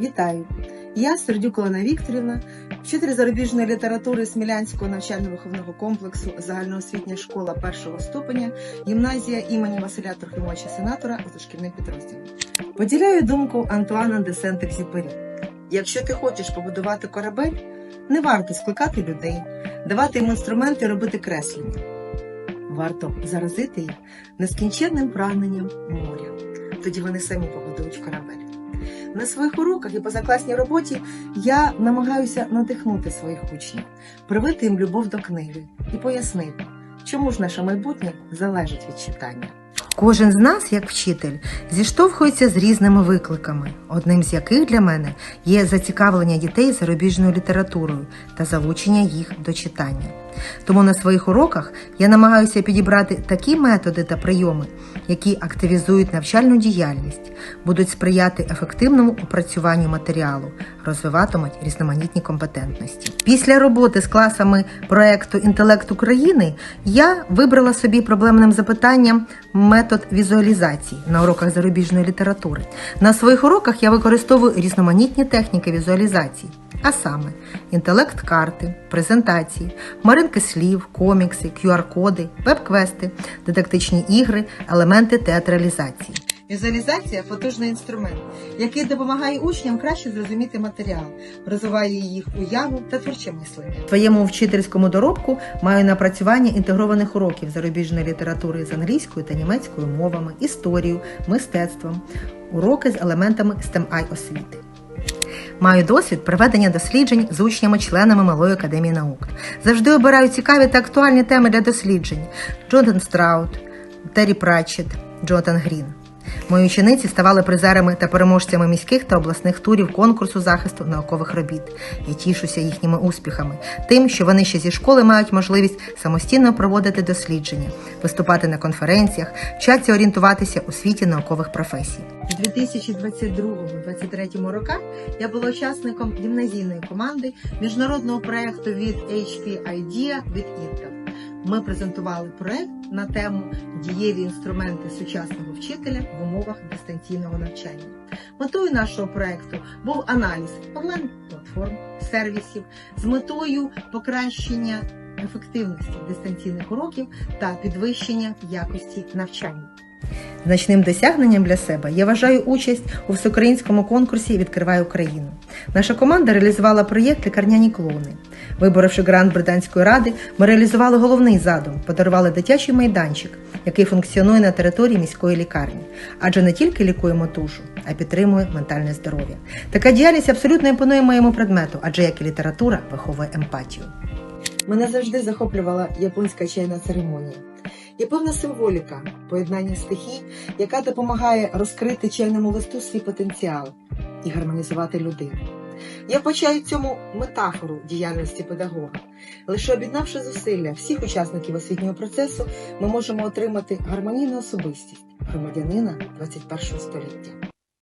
Вітаю! Я Сердюк Олена Вікторівна, вчитель зарубіжної літератури Смілянського навчально-виховного комплексу загальноосвітня школа першого ступеня, гімназія імені Василя Трохимовича Сенатора з дошкільним підрозділом. Поділяю думку Антуана де Сент-Екзюпері. Якщо ти хочеш побудувати корабель, не варто скликати людей, давати їм інструменти робити креслення. Варто заразити їх нескінченним прагненням моря. Тоді вони самі побудують корабель. На своїх уроках і позакласній роботі я намагаюся надихнути своїх учнів, привити їм любов до книги і пояснити, чому ж наше майбутнє залежить від читання. Кожен з нас, як вчитель, зіштовхується з різними викликами, одним з яких для мене є зацікавлення дітей зарубіжною літературою та залучення їх до читання. Тому на своїх уроках я намагаюся підібрати такі методи та прийоми, які активізують навчальну діяльність, будуть сприяти ефективному опрацюванню матеріалу, розвиватимуть різноманітні компетентності. Після роботи з класами проекту Інтелект України я вибрала собі проблемним запитанням метод візуалізації на уроках зарубіжної літератури. На своїх уроках я використовую різноманітні техніки візуалізації. А саме інтелект карти, презентації, маринки слів, комікси, QR-коди, веб-квести, дидактичні ігри, елементи театралізації. Візуалізація потужний інструмент, який допомагає учням краще зрозуміти матеріал, розвиває їх уяву та творче мислення. В своєму вчительському доробку маю напрацювання інтегрованих уроків зарубіжної літератури з англійською та німецькою мовами, історію, мистецтвом, уроки з елементами STEM-I освіти. Маю досвід проведення досліджень з учнями-членами Малої академії наук. Завжди обираю цікаві та актуальні теми для досліджень: Джонатан Страут, Террі Пратчет, Джонатан Грін. Мої учениці ставали призерами та переможцями міських та обласних турів конкурсу захисту наукових робіт. Я тішуся їхніми успіхами, тим, що вони ще зі школи мають можливість самостійно проводити дослідження, виступати на конференціях, вчаться орієнтуватися у світі наукових професій. У 2022-2023 роках я була учасником гімназійної команди міжнародного проєкту від HP IDEA від Intel. Ми презентували проект на тему дієві інструменти сучасного вчителя в умовах дистанційного навчання. Метою нашого проекту був аналіз онлайн-платформ, сервісів з метою покращення ефективності дистанційних уроків та підвищення якості навчання. Значним досягненням для себе я вважаю участь у всеукраїнському конкурсі Відкривай Україну. Наша команда реалізувала проєкт Лікарняні клоуни. Виборивши грант Британської ради, ми реалізували головний задум, подарували дитячий майданчик, який функціонує на території міської лікарні, адже не тільки лікуємо тушу, а й підтримує ментальне здоров'я. Така діяльність абсолютно імпонує моєму предмету, адже як і література виховує емпатію. Мене завжди захоплювала японська чайна церемонія. Є певна символіка поєднання стихій, яка допомагає розкрити чайному листу свій потенціал і гармонізувати людину. Я вбачаю цьому метафору діяльності педагога. Лише об'єднавши зусилля всіх учасників освітнього процесу, ми можемо отримати гармонійну особистість громадянина 21 століття.